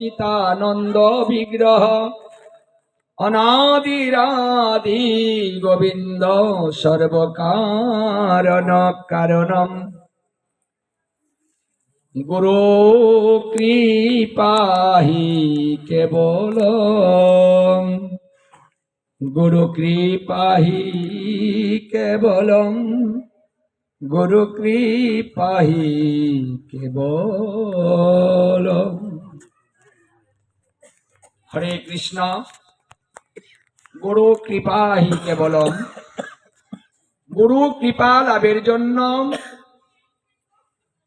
চিতানন্দ বিগ্রহ। অনাদিরাদি গোবিন্দ সর্বকারণ কারণম। গুরু কৃপাহি কেবল গুরু কৃপাহি কেবলম। গুরু কৃপাহি কেবল হরে কৃষ্ণ। গুরু কৃপা কৃপাহি কেবলম। গুরু কৃপা লাভের জন্য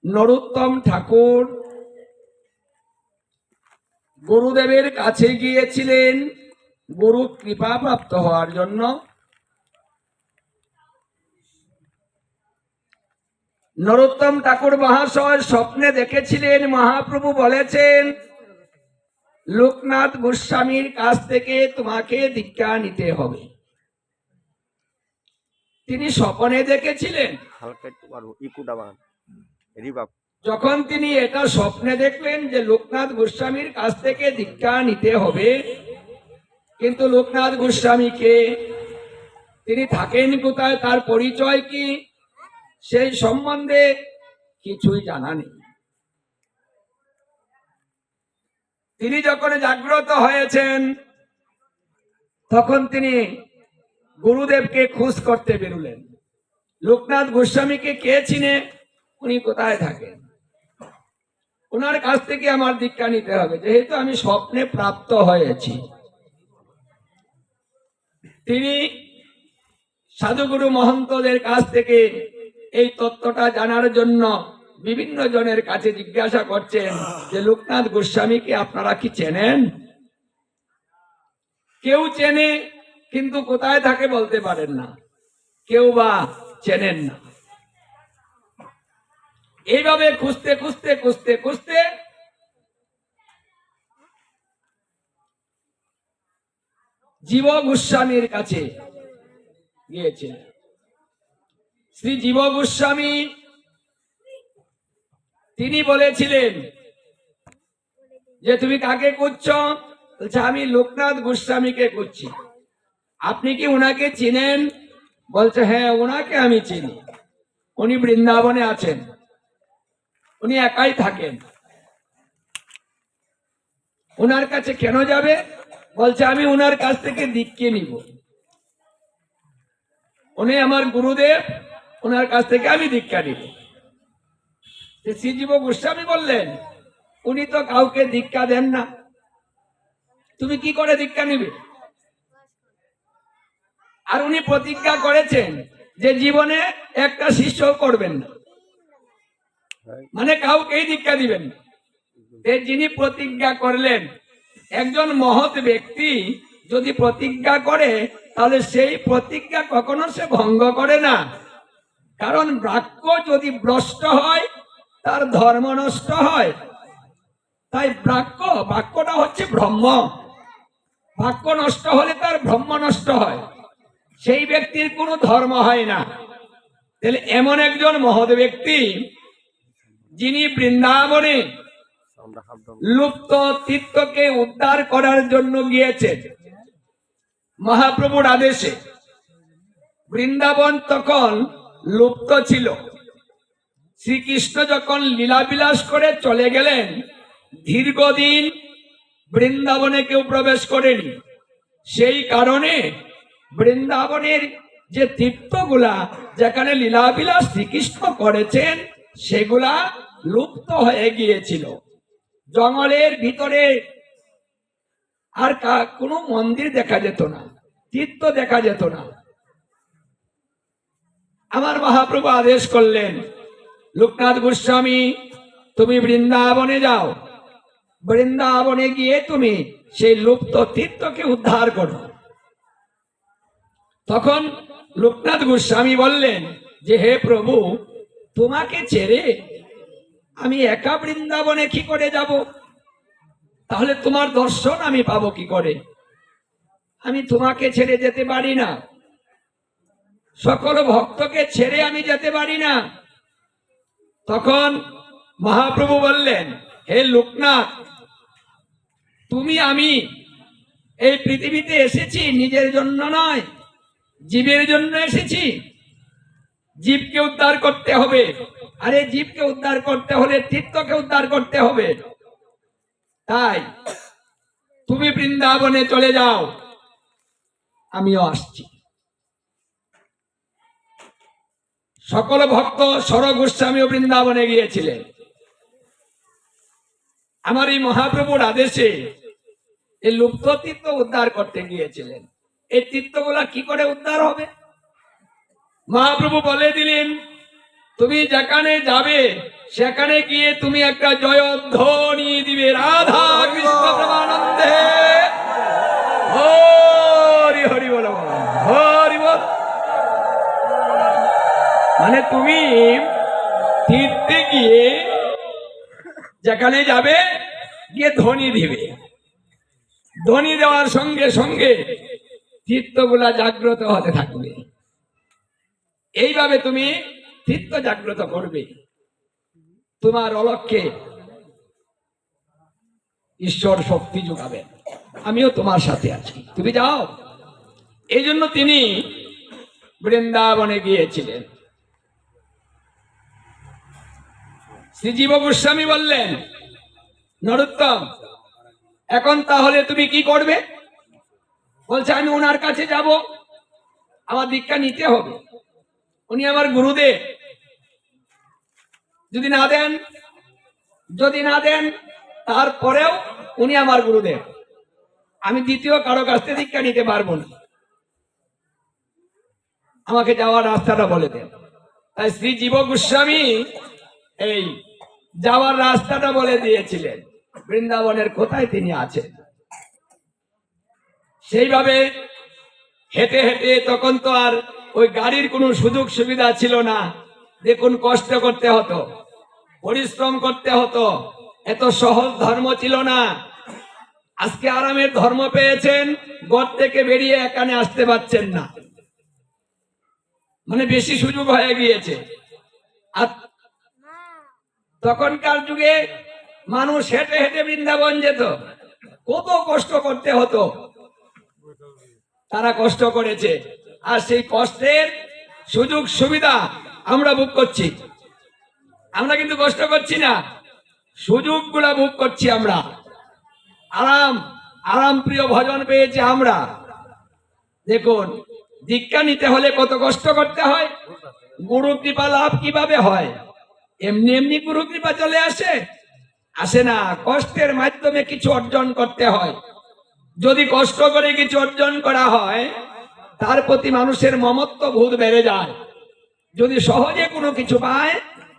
নরোত্তম ঠাকুর গুরুদেবের কাছে গিয়েছিলেন। গুরু কৃপা প্রাপ্ত হওয়ার জন্য। নরোত্তম ঠাকুর মহাশয় স্বপ্নে দেখেছিলেন, মহাপ্রভু বলেছেন লোকনাথ গোস্বামীর কাছ থেকে তোমাকে দীক্ষা নিতে হবে। তিনি স্বপনে দেখেছিলেন। যখন তিনি এটা স্বপ্নে দেখলেন যে লোকনাথ গোস্বামীর কাছ থেকে দীক্ষা নিতে হবে কিন্তু লোকনাথ গোস্বামীকে তিনি থাকেন কোথায় তার পরিচয় কি সেই সম্বন্ধে কিছুই জানা নেই। তিনি যখন জাগ্রত হয়েছেন, তখন তিনি গুরুদেবকে খুশ করতে বেরুলেন। লোকনাথ গোস্বামীকে কে চিনে? উনি কোথায় থাকেন? ওনার কাছ থেকে আমার দীক্ষা নিতে হবে। যেহেতু আমি স্বপ্নে প্রাপ্ত হয়েছি। তিনি সাধুগুরু মহন্তদের কাছ থেকে এই তত্ত্বটা জানার জন্য বিভিন্ন জনের কাছে জিজ্ঞাসা করছেন যে, লোকনাথ গোস্বামীকে আপনারা কি চেনেন? কেউ চেনে, কিন্তু কোথায় থাকে বলতে পারেন না। কেউ বা চেনেন না। এইভাবে খুঁজতে খুঁজতে খুঁজতে খুঁজতে জীব গোস্বামীর কাছে গিয়েছিলেন শ্রী জীব গোস্বামী তিনি বলেছিলেন যে, তুমি কাকে খুঁজছ? বলছে, আমি লোকনাথ গোস্বামীকে খুঁজছি। আপনি কি ওনাকে চিনেন? বলছে হ্যাঁ ওনাকে আমি চিনি। উনি বৃন্দাবনে আছেন। উনি একাই থাকেন। ওনার কাছে কেন যাবে? বলছে, আমি ওনার কাছ থেকে দীক্ষে নিব। উনি আমার গুরুদেব ওনার কাছ থেকে আমি দীক্ষা নিব। শ্রীজীব গোস্বামী বললেন, উনি তো কাউকে দীক্ষা দেন না। তুমি কি করে দীক্ষা নিবে? আর উনি প্রতিজ্ঞা করেছেন যে জীবনে একটা শিষ্য করবেন না। মানে কাউকেই দীক্ষা দিবেন যিনি প্রতিজ্ঞা করলেন, একজন মহৎ ব্যক্তি যদি প্রতিজ্ঞা করে, তাহলে সেই প্রতিজ্ঞা কখনো সে ভঙ্গ করে না। কারণ বাক্য যদি ভ্রষ্ট হয় তার ধর্ম নষ্ট হয়। তাই বাক্য, বাক্যটা হচ্ছে ব্রহ্ম। বাক্য নষ্ট হলে তার ব্রহ্ম নষ্ট হয়। সেই ব্যক্তির কোনো ধর্ম হয় না। তাহলে এমন একজন মহৎ ব্যক্তি, যিনি বৃন্দাবনে লুপ্ত তীর্থকে উদ্ধার করার জন্য গিয়েছেন মহাপ্রভুর আদেশে বৃন্দাবন তখন লুপ্ত ছিল। শ্রীকৃষ্ণ যখন লীলাবিলাস করে চলে গেলেন, দীর্ঘদিন বৃন্দাবনে কেউ প্রবেশ করেনি। সেই কারণে বৃন্দাবনের যে তীর্থগুলা যেখানে লীলাবিলাস শ্রীকৃষ্ণ করেছেন, সেগুলা লুপ্ত হয়ে গিয়েছিল। জঙ্গলের ভিতরে আর কোনো মন্দির দেখা যেত না, তীর্থ দেখা যেত না। আমার মহাপ্রভু আদেশ করলেন লোকনাথ গোস্বামী, তুমি বৃন্দাবনে যাও। বৃন্দাবনে গিয়ে তুমি সেই লুপ্ত তীর্থকে উদ্ধার করো। তখন লোকনাথ গোস্বামী বললেন, যে হে প্রভু, তোমাকে ছেড়ে আমি একা বৃন্দাবনে কি করে যাব? তাহলে তোমার দর্শন আমি পাবো কি করে? আমি তোমাকে ছেড়ে যেতে পারি না। সকল ভক্তকে ছেড়ে আমি যেতে পারি না। তখন মহাপ্রভু বললেন, হে লোকনাথ, তুমি আমি এই পৃথিবীতে এসেছি নিজের জন্য নয়, জীবের জন্য এসেছি। জীবকে উদ্ধার করতে হবে। আরে, জীবকে উদ্ধার করতে হলে তীর্থকে উদ্ধার করতে হবে। তাই তুমি বৃন্দাবনে চলে যাও। আমিও আসছি। সকল ভক্ত সর গোস্বামীও বৃন্দাবনে গিয়েছিলেন। আমার এই মহাপ্রভুর আদেশে এই লুপ্ত তীর্থ উদ্ধার করতে গিয়েছিলেন। এই তীর্থগুলা কি করে উদ্ধার হবে? মহাপ্রভু বলে দিলেন তুমি যেখানে যাবে সেখানে গিয়ে তুমি একটা জয়ধ্বনি দিবে। রাধা কৃষ্ণ প্রেমানন্দে। হরি হরি বল হরি বল মানে তুমি তীর্থে গিয়ে যেখানে যাবে, গিয়ে ধ্বনি দিবে। ধ্বনি দেওয়ার সঙ্গে সঙ্গে তীর্থগুলা জাগ্রত হতে থাকবে। এইভাবে তুমি তীর্থ জাগ্রত করবে। তোমার অলক্ষ্যে ঈশ্বর শক্তি যোগাবেন। আমিও তোমার সাথে আছি। তুমি যাও। এই জন্য তিনি বৃন্দাবনে গিয়েছিলেন। শ্রীজীব গোস্বামী বললেন, নরোত্তম, এখন তাহলে তুমি কি করবে? বলছে, আমি ওনার কাছে যাব, আমার দীক্ষা নিতে হবে। উনি আমার গুরুদেব। যদি না দেন, যদি না দেন, তারপরেও উনি আমার গুরুদেব। আমি দ্বিতীয় কারও কাছ থেকে দীক্ষা নিতে পারব না। আমাকে যাওয়ার রাস্তাটা বলে দেন। তাই শ্রী জীব গোস্বামী এই যাওয়ার রাস্তাটা বলে দিয়েছিলেন। বৃন্দাবনের কোথায় তিনি আছেন? সেইভাবে হেঁটে হেঁটে তখন তো আর ওই গাড়ির কোনো সুযোগ সুবিধা ছিল না। দেখুন, কষ্ট করতে হতো, পরিশ্রম করতে হতো। এত সহজ ধর্ম ছিল না। আজকে আরামের ধর্ম পেয়েছেন, গড় থেকে বেরিয়ে এখানে আসতে পারছেন না। মানে বেশি সুযোগ হয়ে গিয়েছে। আর তখনকার যুগে মানুষ হেঁটে হেঁটে বৃন্দাবন যেত। কত কষ্ট করতে হতো। তারা কষ্ট করেছে। আর সেই কষ্টের সুযোগ সুবিধা আমরা বুক করছি। আমরা কিন্তু কষ্ট করছি না। সুযোগগুলা বুক করছি আমরা। আরাম আরাম প্রিয় ভজন পেয়েছি আমরা। দেখুন, দীক্ষা নিতে হলে কত কষ্ট করতে হয়। গুরু কৃপা লাভ কীভাবে হয়? এমনি এমনি গুরু কৃপা চলে আসে? আসে না, কষ্টের মাধ্যমে কিছু অর্জন করতে হয়। যদি কষ্ট করে কিছু অর্জন করা হয়, তার প্রতি মানুষের মমত্ব ভূত বেড়ে যায়। যদি সহজে কোনো কিছু পায়,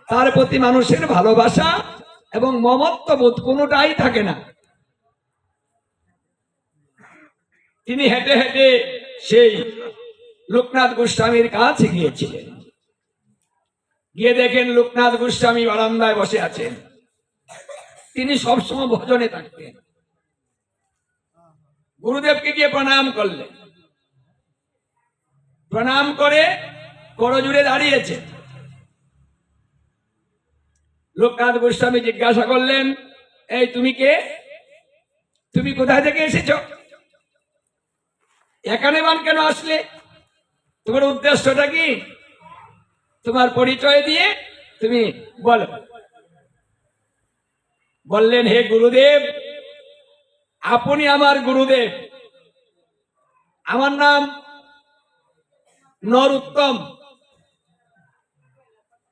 তার প্রতি মানুষের ভালোবাসা এবং মমত্ব বোধ কোনোটাই থাকে না। তিনি হেঁটে হেঁটে সেই লোকনাথ গোস্বামীর কাছে গিয়েছিলেন। গিয়ে দেখেন লোকনাথ গোস্বামী বারান্দায় বসে আছেন। তিনি সবসময় ভজনে থাকতেন। গুরুদেবকে গিয়ে প্রণাম করলেন। প্রণাম করে করজুড়ে দাঁড়িয়েছে লোকনাথ গোস্বামী জিজ্ঞাসা করলেন, এই তুমি কে? তুমি কোথায় থেকে এসেছ? এখানে বান কেন আসলে? তোমার উদ্দেশ্যটা কি? তোমার পরিচয় দিয়ে তুমি বলো। বললেন, হে গুরুদেব, আপনি আমার গুরুদেব। আমার নাম নর উত্তম।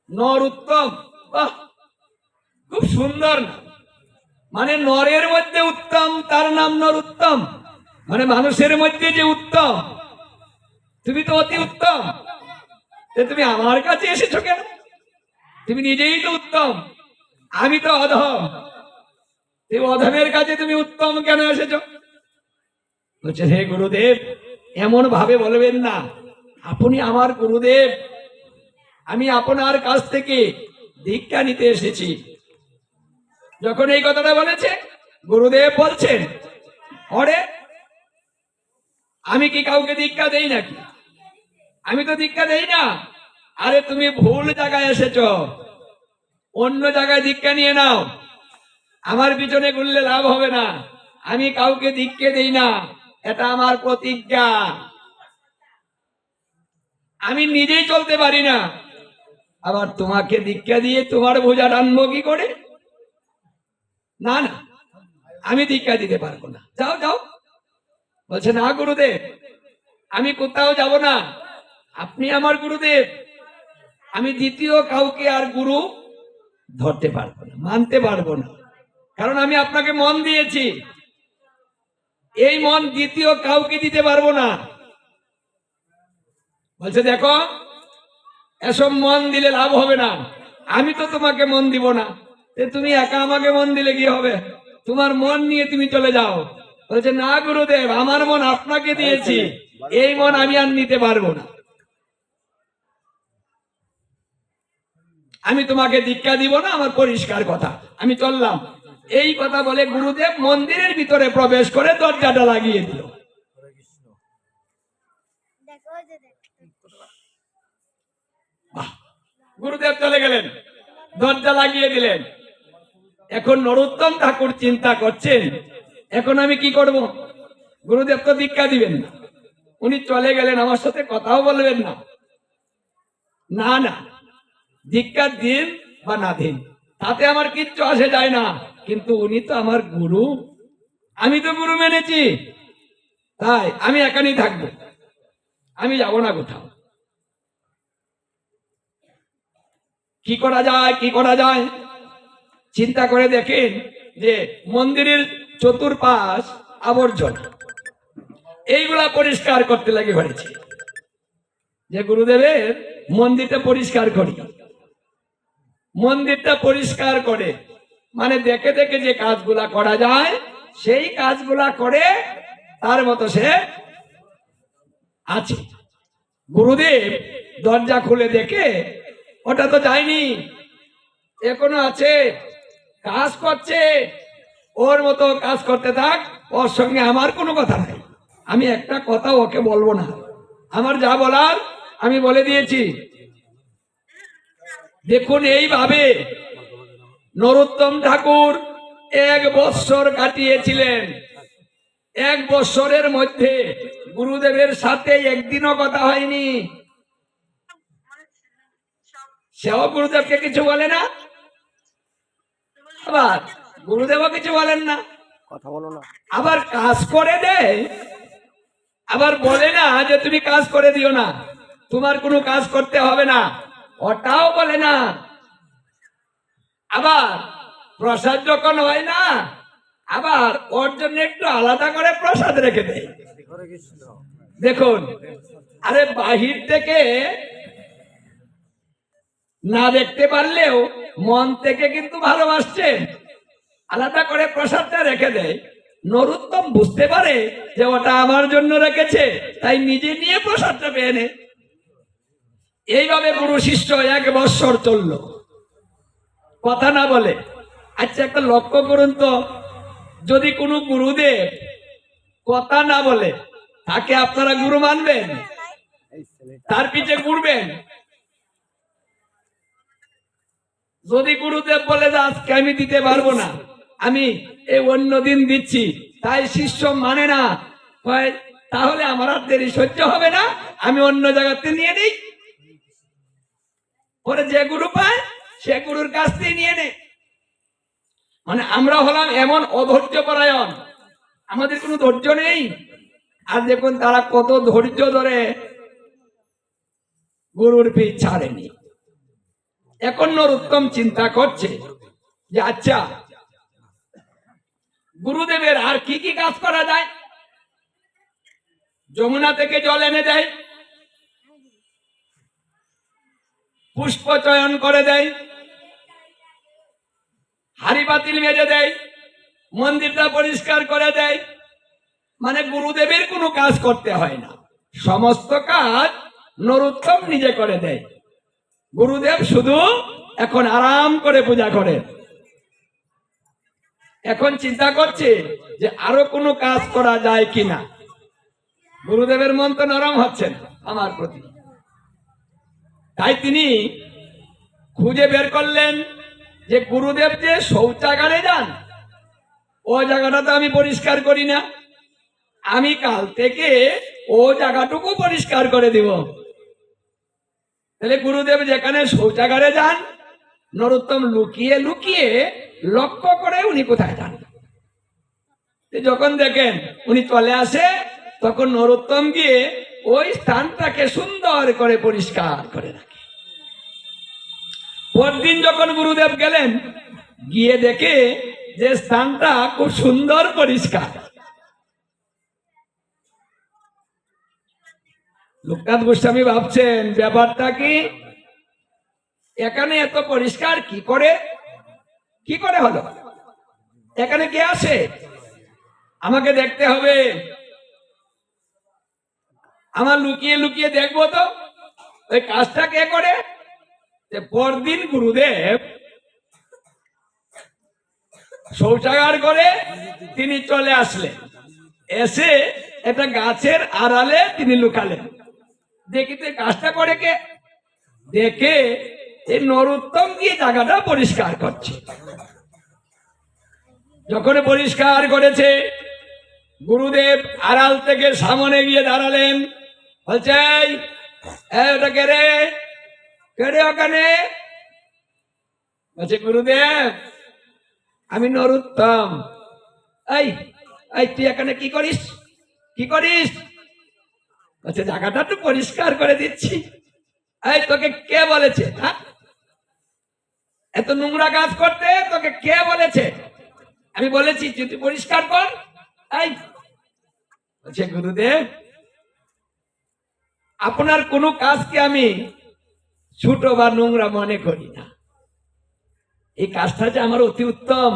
নর উত্তম। খুব সুন্দর নাম। মানে নরের মধ্যে উত্তম, তার নাম নর উত্তম। মানে মানুষের মধ্যে যে উত্তম, তুমি তো অতি উত্তম। তুমি আমার কাছে এসেছ কেন? তুমি নিজেই তো উত্তম। আমি তো অধম। তুমি অধমের কাছে তুমি উত্তম কেন এসেছ? বলছে, হে গুরুদেব এমন ভাবে বলবেন না। আপনি আমার গুরুদেব। আমি আপনার কাছ থেকে দীক্ষা নিতে এসেছি। যখন এই কথাটা বলেছে, গুরুদেব বলছেন আমি কি কাউকে দীক্ষা দেই নাকি? আমি তো দীক্ষা দেই না। আরে তুমি ভুল জায়গায় এসেছ। অন্য জায়গায় দীক্ষা নিয়ে নাও। আমার পিছনে ঘুরলে লাভ হবে না। আমি কাউকে দীক্ষে দেই না। এটা আমার প্রতিজ্ঞা। আমি নিজেই চলতে পারি না। আবার তোমাকে দীক্ষা দিয়ে তোমার বোঝা টানবো কি করে? না না। আমি দীক্ষা দিতে পারব না। যাও যাও। বলছে, না, গুরুদেব। আমি কোথাও যাব না। আপনি আমার গুরুদেব। আমি দ্বিতীয় কাউকে আর গুরু ধরতে পারব না মানতে পারব না। কারণ আমি আপনাকে মন দিয়েছি। এই মন দ্বিতীয় কাউকে দিতে পারব না। বলছে দেখো এসব মন দিলে লাভ হবে না। আমি তো তোমাকে মন দিব না। তুমি একা আমাকে মন দিলে কি হবে? তোমার মন নিয়ে তুমি চলে যাও। বলছে না গুরুদেব আমার মন আপনাকে দিয়েছি। এই মন আমি আর নিতে পারব না। আমি তোমাকে দীক্ষা দিব না আমার পরিষ্কার কথা। আমি চললাম। এই কথা বলে গুরুদেব মন্দিরের ভিতরে প্রবেশ করে দরজাটা লাগিয়ে দিল! গুরুদেব চলে গেলেন। দরজা লাগিয়ে দিলেন। এখন নরোত্তম ঠাকুর চিন্তা করছেন এখন আমি কি করব? গুরুদেব তো দীক্ষা দিবেন না। উনি চলে গেলেন আমার সাথে কথাও বলবেন না। না না। দীক্ষা দিন বা না দিন, তাতে আমার কিচ্ছু আসে যায় না। কিন্তু উনি তো আমার গুরু। আমি তো গুরু মেনেছি। তাই আমি এখানেই থাকব। আমি যাব না কোথাও। কি করা যায়, কি করা যায়? চিন্তা করে দেখেন যে মন্দিরের চতুর্পাশ আবর্জনা। এইগুলা পরিষ্কার করতে লাগে হয়েছে যে গুরুদেবের মন্দিরটা পরিষ্কার করি। মন্দিরটা পরিষ্কার করে। মানে দেখে দেখে যে কাজগুলা করা যায়, সেই কাজগুলা করে তার মতো সে আছে। গুরুদেব দরজা খুলে দেখে, ওটা তো যায়নি, এখনও আছে, কাজ করছে, ওর মতো কাজ করতে থাক, ওর সঙ্গে আমার কোনো কথা নাই। আমি একটা কথা ওকে বলব না। আমার যা বলার আমি বলে দিয়েছি। দেখুন এইভাবে নরোত্তম ঠাকুর এক বৎসর কাটিয়েছিলেন। এক বৎসরের মধ্যে গুরুদেবের সাথে একদিনও কথা হয়নি। সেও গুরুদেবকে কিছু বলে না? আবার গুরুদেবও কিছু বলেন না? কথা বলো না। আবার কাজ করে দেয়? আবার বলে না যে তুমি কাজ করে দিও না। তোমার কোনো কাজ করতে হবে না। ওটাও বলে না। আবার প্রসাদ যখন হয় না, আবার ওর জন্য একটু আলাদা করে প্রসাদ রেখে দেয়। দেখুন, আরে বাহির থেকে না দেখতে পারলেও মন থেকে কিন্তু ভালোবাসছে। আলাদা করে প্রসাদটা রেখে দেয়। নরুত্তম বুঝতে পারে যে ওটা আমার জন্য রেখেছে, তাই নিজে নিয়ে প্রসাদটা পেয়ে নে এইভাবে গুরু শিষ্য এক বৎসর চলল। কথা না বলে আচ্ছা একটা লক্ষ্য করুন তো, যদি কোনো গুরুদেব কথা না বলে, তাকে আপনারা গুরু মানবেন? তার পিছে ঘুরবেন? যদি গুরুদেব বলে যে, আজকে আমি দিতে পারব না, আমি এই অন্য দিন দিচ্ছি, তাই শিষ্য মানে না তাহলে আমার আর দেরি সহ্য হবে না, আমি অন্য জায়গাতে নিয়ে নিই পরে যে গুরু পায়, সে গুরুর কাছ থেকে নিয়ে নে। মানে আমরা হলাম এমন অধৈর্য পরায়ণ। আমাদের কোনো ধৈর্য নেই। আর দেখুন তারা কত ধৈর্য ধরে গুরুর পিঠ ছাড়েনি। এখন নরোত্তম চিন্তা করছে যে আচ্ছা গুরুদেবের আর কি কি কাজ করা যায়? যমুনা থেকে জল এনে দেয়। পুষ্প চয়ন করে দেয়, হাড়ি বাতিল মেজে দেয়, মন্দিরটা পরিষ্কার করে দেয়। মানে গুরুদেবের কোনো কাজ করতে হয় না। সমস্ত কাজ নরোত্তম নিজে করে দেয়। গুরুদেব শুধু এখন আরাম করে পূজা করে এখন চিন্তা করছে যে আরও কোনো কাজ করা যায় কিনা। গুরুদেবের মন তো নরম হচ্ছে না আমার প্রতি। তাই তিনি খুঁজে বের করলেন যে গুরুদেব যে শৌচাগারে যান, ও জায়গাটা তো আমি পরিষ্কার করি না। আমি কাল থেকে ও জায়গাটুকু পরিষ্কার করে দিব। তাহলে গুরুদেব যেখানে শৌচাগারে যান, নরোত্তম লুকিয়ে লুকিয়ে লক্ষ্য করে উনি কোথায় যান। যখন দেখেন উনি চলে আসে, তখন নরোত্তম গিয়ে ওই স্থানটাকে সুন্দর করে পরিষ্কার করে রাখে পরদিন যখন গুরুদেব গেলেন, গিয়ে দেখে যে স্থানটা খুব সুন্দর পরিষ্কার। লোকনাথ গোস্বামী ভাবছেন, ব্যাপারটা কি? এখানে এত পরিষ্কার কি করে? কি করে হলো? এখানে কে আসে? আমাকে দেখতে হবে। আমার লুকিয়ে লুকিয়ে দেখব তো? ওই কাজটা কে করে? যে পরদিন গুরুদেব শৌচাগার করে তিনি চলে আসলেন। এসে একটা গাছের আড়ালে তিনি লুকালেন। দেখিতে গাছটা করে কে? দেখে এই নরোত্তম গিয়ে জায়গাটা পরিষ্কার করছে। যখন পরিষ্কার করেছে গুরুদেব আড়াল থেকে সামনে গিয়ে দাঁড়ালেন। বলছে "এই, এই, ওটা কে রে? কে রে ওখানে বলছে, গুরুদেব, আমি নরুত্তম। এই এই, তুই এখানে কি করিস? কি করিস? বলছে, জায়গাটা তো পরিষ্কার করে দিচ্ছি। এই, তোকে কে বলেছে? হ্যাঁ? এত নোংরা কাজ করতে তোকে কে বলেছে? আমি বলেছি, তুই পরিষ্কার কর। এই, বলছে, গুরুদেব, আপনার কোনো কাজকে আমি ছোট বা নোংরা মনে করি না। এই কাজটা যে আমার অতি উত্তম।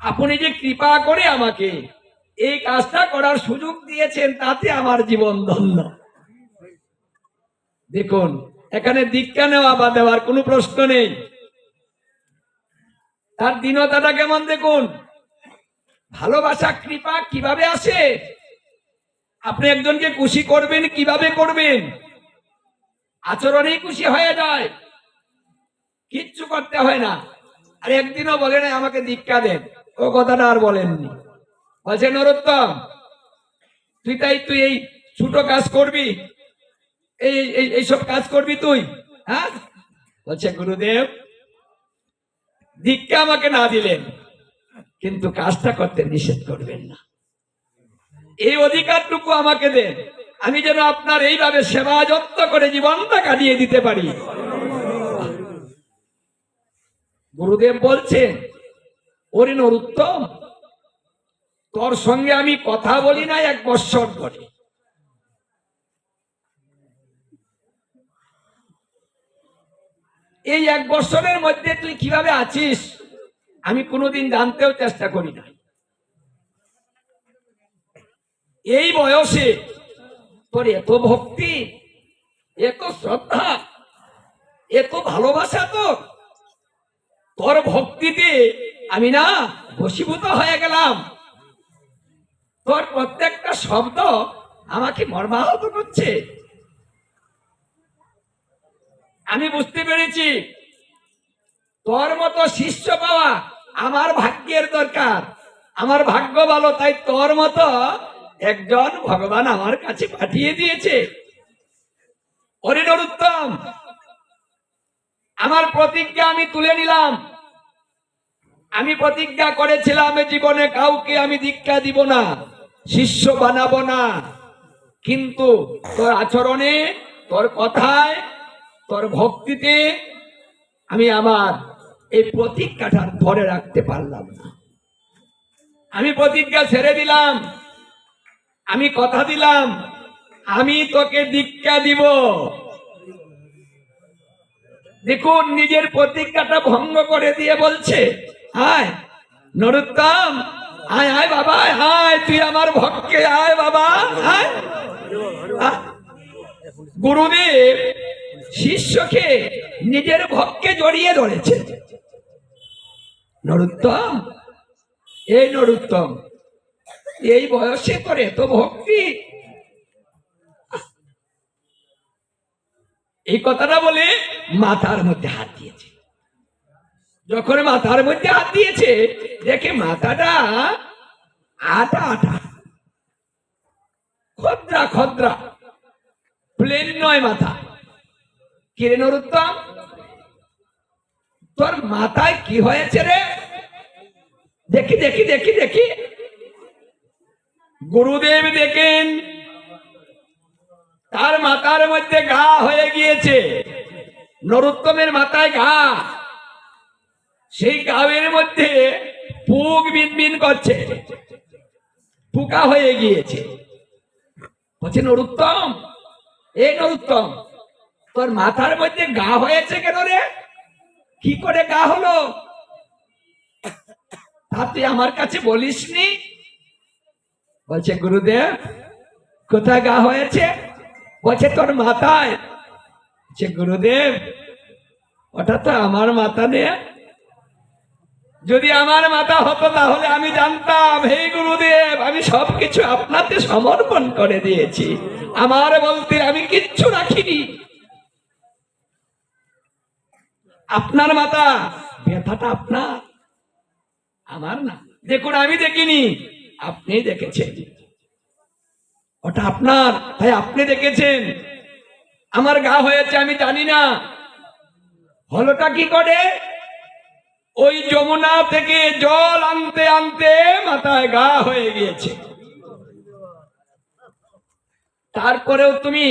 আপনি যে কৃপা করে আমাকে এই কাজটা করার সুযোগ দিয়েছেন, তাতে আমার জীবন ধন্য। দেখুন, এখানে দীক্ষা নেওয়া বা দেওয়ার কোনো প্রশ্ন নেই। তার দীনতাটা কেমন দেখুন? ভালোবাসা, কৃপা কীভাবে আসে? আপনি একজনকে খুশি করবেন, কীভাবে করবেন? আচরণেই খুশি হয়ে যায়। কিচ্ছু করতে হয় না। আর একদিনও বলে না আমাকে দীক্ষা দেন। ও কথাটা আর বলেননি। বলছে, নরোত্তম, তুই তাই তুই এই ছোট কাজ করবি? এই, এই- এইসব কাজ করবি তুই? হ্যাঁ? বলছে, গুরুদেব, দীক্ষা আমাকে না দিলেন, কিন্তু কাজটা করতে নিষেধ করবেন না। এই অধিকারটুকু আমাকে দেন। আমি যেন আপনার এইভাবে সেবা যত্ন করে জীবনটা কাটিয়ে দিতে পারি। গুরুদেব বলছেন, ওরে নরুত্তম, তোর সঙ্গে আমি কথা বলি না, এক বৎসর ধরে। এই এক বছরের মধ্যে তুই কীভাবে আছিস, আমি কোনোদিন জানতেও চেষ্টা করি না এই বয়সে তোর এত ভক্তি, এত শ্রদ্ধা, এত ভালোবাসা তোর তোর ভক্তিতে আমি না বশীভূত হয়ে গেলাম। তোর প্রত্যেকটা শব্দ আমাকে মর্মাহত করছে। আমি বুঝতে পেরেছি, তোর মতো শিষ্য পাওয়া আমার ভাগ্যের দরকার। আমার ভাগ্য ভালো, তাই তোর মতো একজন ভগবান আমার কাছে পাঠিয়ে দিয়েছে। ওরে নরুত্তম, আমার প্রতিজ্ঞা আমি তুলে নিলাম। আমি প্রতিজ্ঞা করেছিলাম জীবনে কাউকে আমি দীক্ষা দিব না, শিষ্য বানাবো না। কিন্তু তোর আচরণে, তোর কথায়, তোর ভক্তিতে আমি আমার এই প্রতিজ্ঞাটা ধরে রাখতে পারলাম না। আমি প্রতিজ্ঞা ছেড়ে দিলাম। আমি কথা দিলাম। আমি তোকে দীক্ষা দিব। দেখুন নিজের প্রতিজ্ঞাটা ভঙ্গ করে দিয়ে বলছে হায় নরুত্তম! আয় আয় বাবা হায় তুই আমার ভক্তকে আয় বাবা আহ, গুরুদেব শিষ্যকে নিজের ভক্তকে জড়িয়ে ধরেছে। নরুত্তম এই নরুত্তম এই বয়সে তোর এত ভক্তি? এই কথাটা বলে মাথার মধ্যে হাত দিয়েছে। যখন মাথার মধ্যে হাত দিয়েছে, দেখে মাথাটা আটা আটা। খদ্রা খদ্রা। প্লেন নয় মাথা। কিরে নরুত্তম তোর মাথায় কি হয়েছে রে? দেখি দেখি দেখি দেখি। গুরুদেব দেখেন, তার মাথার মধ্যে ঘা হয়ে গিয়েছে। নরোত্তমের মাথায় ঘা। সেই গাবের মধ্যে পুক বিনবিন করছে। পোকা হয়ে গিয়েছে। বলছে, নরুত্তম, এ নরুত্তম, তোর মাথার মধ্যে গা হয়েছে কেন রে? কি করে গা হলো? তা তুই আমার কাছে বলিসনি? বলছে, গুরুদেব, কোথায় গা হয়েছে? বলছে, তোর মাথায়। বলছে, গুরুদেব, ওটা তো আমার মাথা নে। যদি আমার মাথা হতো তাহলে আমি জানতাম, হে গুরুদেব, আমি সবকিছু আপনাকে সমর্পণ করে দিয়েছি। আমার বলতে আমি কিচ্ছু রাখিনি। আপনার মাথা, ব্যথাটা আপনার। আমার না। দেখুন, আমি দেখিনি। আপনি দেখেছেন। ওটা আপনার তাই আপনি দেখেছেন? আমার গা হয়েছে, আমি জানি না। হলোটা কি করে? ওই যমুনা থেকে জল আনতে আনতে মাথায় গা হয়ে গিয়েছে। তারপরেও তুমি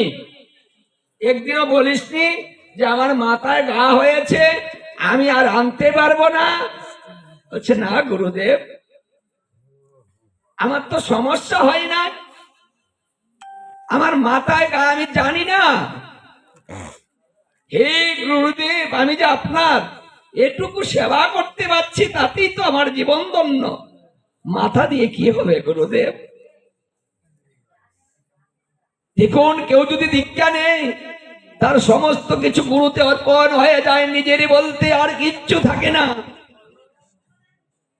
একদিনও বলিসনি যে আমার মাথায় ঘা হয়েছে, আমি আর আনতে পারব না? হচ্ছে না, গুরুদেব। আমার তো সমস্যা হয় না। আমার মাথায় আমি জানি না। হে গুরুদেব, আমি যে আপনার এটুকু সেবা করতে পারছি, তাতেই তো আমার জীবন ধন্য মাথা দিয়ে কি হবে, গুরুদেব? দেখুন, কেউ যদি দীক্ষা নেই তার সমস্ত কিছু গুরুতে অর্পণ হয়ে যায়, নিজেরই বলতে আর কিচ্ছু থাকে না।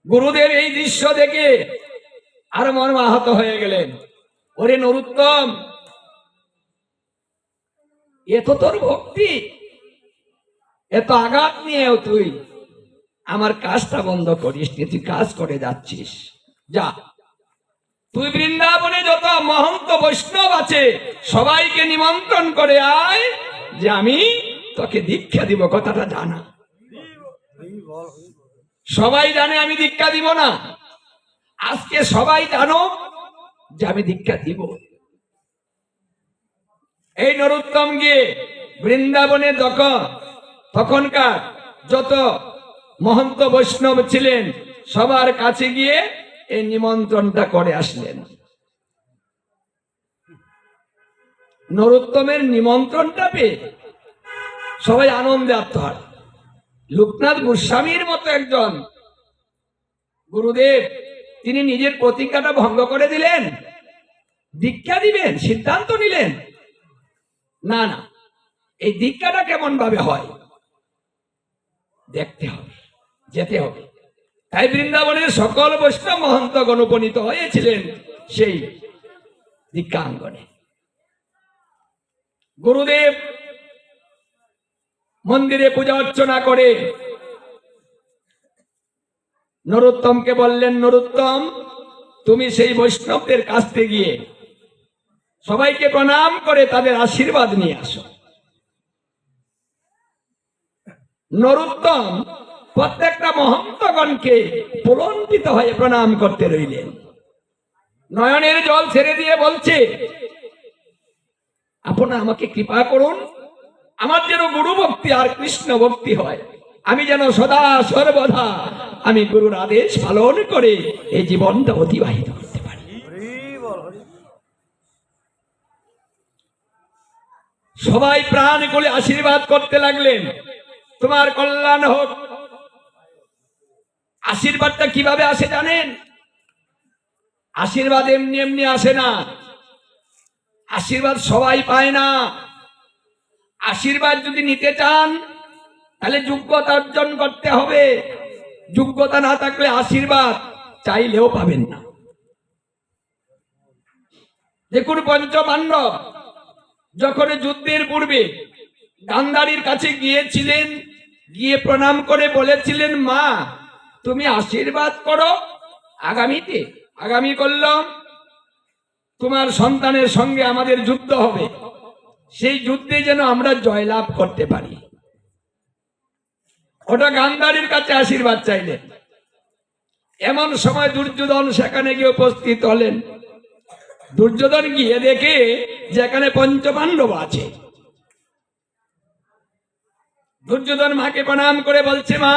গুরুদেব এই দৃশ্য দেখে আর মর্ম আহত হয়ে গেলেন। ওরে নরুত্তম এ তো তোর ভক্তি, এত আঘাত নিয়েও তুই আমার কাজটা বন্ধ করিস নি, তুই কাজ করে যাচ্ছিস। যা। তুই বৃন্দাবনে যত মহন্ত বৈষ্ণব আছে, সবাইকে নিমন্ত্রণ করে আয় যে আমি তোকে দীক্ষা দিব, কথাটা জানা। সবাই জানে আমি দীক্ষা দিব না। আজকে সবাই জানো যে আমি দীক্ষা দিব। এই নরোত্তম গিয়ে বৃন্দাবনে তখন তখনকার যত মহন্ত বৈষ্ণব ছিলেন, সবার কাছে গিয়ে এই নিমন্ত্রণটা করে আসলেন। নরোত্তমের নিমন্ত্রণটা পেয়ে সবাই আনন্দে আত্মহার। লোকনাথ গোস্বামীর মতো একজন গুরুদেব তিনি নিজের প্রতিজ্ঞাটা ভঙ্গ করে দিলেন। দীক্ষা দিবেন, সিদ্ধান্ত নিলেন। না না, এই দীক্ষাটা কেমন ভাবে হয়? দেখতে হবে, যেতে হবে। তাই বৃন্দাবনের সকল বৈষ্ণব মহন্ত গণপনীত হয়েছিলেন সেই দীক্ষাঙ্গনে। গুরুদেব মন্দিরে পূজা অর্চনা করে নরোত্তমকে বললেন, নরোত্তম, তুমি সেই বৈষ্ণবদের কাছতে গিয়ে সবাইকে প্রণাম করে তাদের আশীর্বাদ নিয়ে আসো। নরোত্তম প্রত্যেকটা মহন্তগণকে পুলন্দিত হয়ে প্রণাম করতে রইলেন। নয়নের জল ছেড়ে দিয়ে বলছে আপনারা আমাকে কৃপা করুন, আমার যেন গুরু ভক্তি আর কৃষ্ণ ভক্তি হয়। আমি যেন সদা সর্বদা আমি গুরুর আদেশ পালন করে এই জীবনটা অতিবাহিত করতে পারি। সবাই প্রাণ করে আশীর্বাদ করতে লাগলেন। তোমার কল্যাণ হোক। আশীর্বাদটা কীভাবে আসে জানেন? আশীর্বাদ এমনি এমনি আসে না। আশীর্বাদ সবাই পায় না। আশীর্বাদ যদি নিতে চান, তাহলে যোগ্যতা অর্জন করতে হবে। যোগ্যতা না থাকলে আশীর্বাদ চাইলেও পাবেন না। দেখুন পঞ্চপাণ্ডব, যখন যুদ্ধের পূর্বে গান্ধারীর কাছে গিয়েছিলেন, গিয়ে প্রণাম করে বলেছিলেন, মা, তুমি আশীর্বাদ করো আগামীতে, আগামী করলাম তোমার সন্তানের সঙ্গে আমাদের যুদ্ধ হবে। সেই যুদ্ধে যেন আমরা জয়লাভ করতে পারি। ওটা গান্ধারীর কাছে আশীর্বাদ চাইলেন। এমন সময় দুর্যোধন সেখানে গিয়ে উপস্থিত হলেন। দুর্যোধন গিয়ে দেখে যেখানে পঞ্চপাণ্ডব আছে। দুর্যোধন মাকে প্রণাম করে বলছে, মা